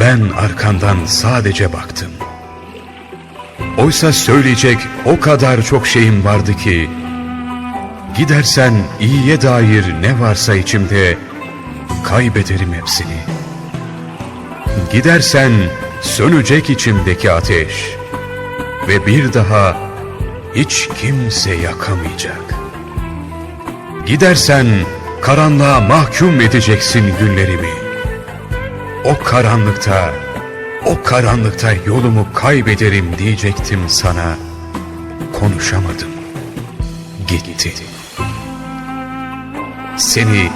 Ben arkandan sadece baktım. Oysa söyleyecek o kadar çok şeyim vardı ki, gidersen iyiye dair ne varsa içimde, kaybederim hepsini. Gidersen sönecek içimdeki ateş ve bir daha hiç kimse yakamayacak. Gidersen karanlığa mahkum edeceksin günlerimi. O karanlıkta, o karanlıkta yolumu kaybederim diyecektim sana. Konuşamadım. Gitti. Seni,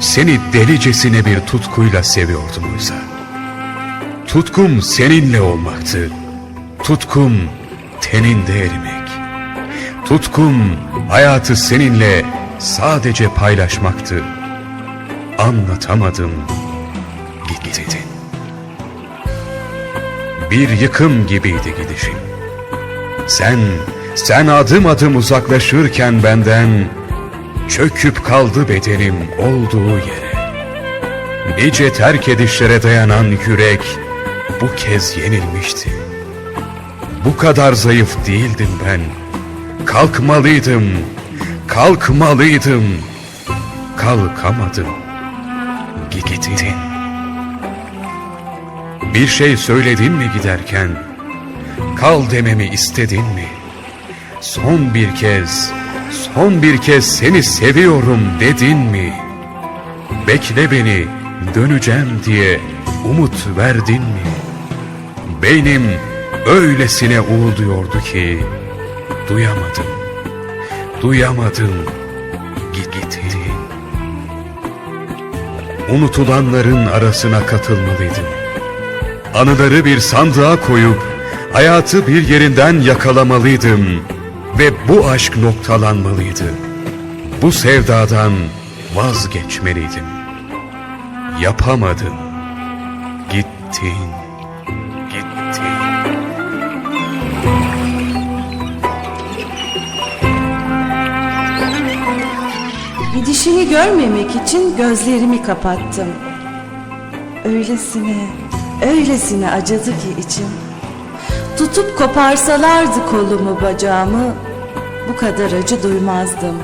seni delicesine bir tutkuyla seviyordum oysa. Tutkum seninle olmaktı. Tutkum teninde erimek. Tutkum hayatı seninle sadece paylaşmaktı. Anlatamadım, gitti. Bir yıkım gibiydi gidişin. Sen, sen adım adım uzaklaşırken benden, çöküp kaldı bedenim olduğu yere. Nice terk edişlere dayanan yürek, bu kez yenilmişti. Bu kadar zayıf değildim ben. Kalkmalıydım, kalkmalıydım. Kalkamadım. Gittin. Bir şey söyledin mi giderken? Kal dememi istedin mi? Son bir kez, son bir kez seni seviyorum dedin mi? Bekle beni, döneceğim diye umut verdin mi? Beynim öylesine uğulduyordu ki duyamadım, duyamadım, git gitti. Unutulanların arasına katılmalıydım. Anıları bir sandığa koyup hayatı bir yerinden yakalamalıydım ve bu aşk noktalanmalıydı. Bu sevdadan vazgeçmeliydim. Yapamadım. Gittin. Gittin. Gidişini görmemek için gözlerimi kapattım. Öylesine, öylesine acıdı ki içim. Tutup koparsalardı kolumu bacağımı, bu kadar acı duymazdım.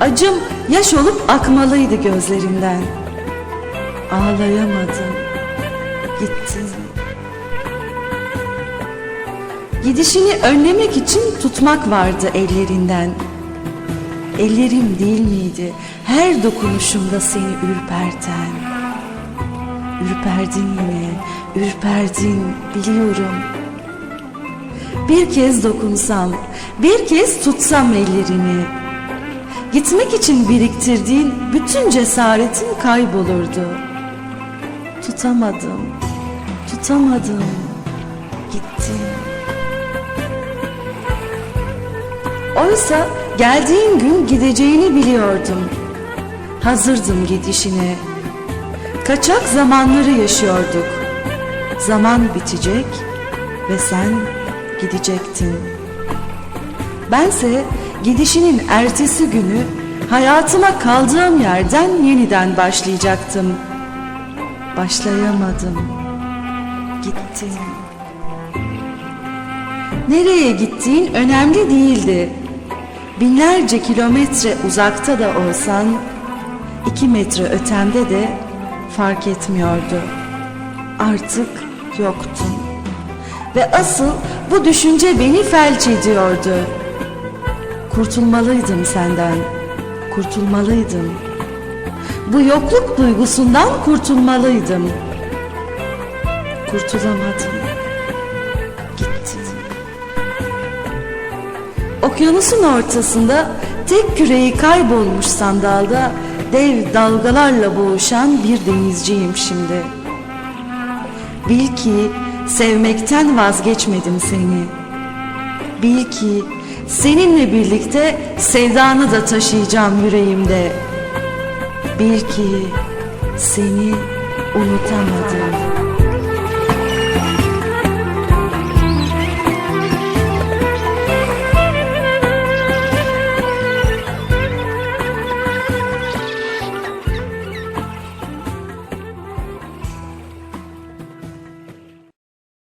Acım yaş olup akmalıydı gözlerimden. Ağlayamadım. Gittim. Gidişini önlemek için tutmak vardı ellerinden. Ellerim değil miydi her dokunuşumda seni ürperten? Ürperdin yine, ürperdin biliyorum. Bir kez dokunsam, bir kez tutsam ellerini. Gitmek için biriktirdiğin bütün cesaretin kaybolurdu. Tutamadım, tutamadım, gittin. Oysa geldiğin gün gideceğini biliyordum. Hazırdım gidişine. Kaçak zamanları yaşıyorduk. Zaman bitecek ve sen gidecektin. Bense gidişinin ertesi günü hayatıma kaldığım yerden yeniden başlayacaktım. Başlayamadım. Gittin. Nereye gittiğin önemli değildi. Binlerce kilometre uzakta da olsan, iki metre ötemde de fark etmiyordu. Artık yoktun. Ve asıl bu düşünce beni felç ediyordu. Kurtulmalıydım senden, kurtulmalıydım. Bu yokluk duygusundan kurtulmalıydım. Kurtulamadım. Gittin. Okyanusun ortasında tek küreği kaybolmuş sandalda dev dalgalarla boğuşan bir denizciyim şimdi. Bil ki sevmekten vazgeçmedim seni. Bil ki seninle birlikte sevdanı da taşıyacağım yüreğimde. Bil ki seni unutamadım.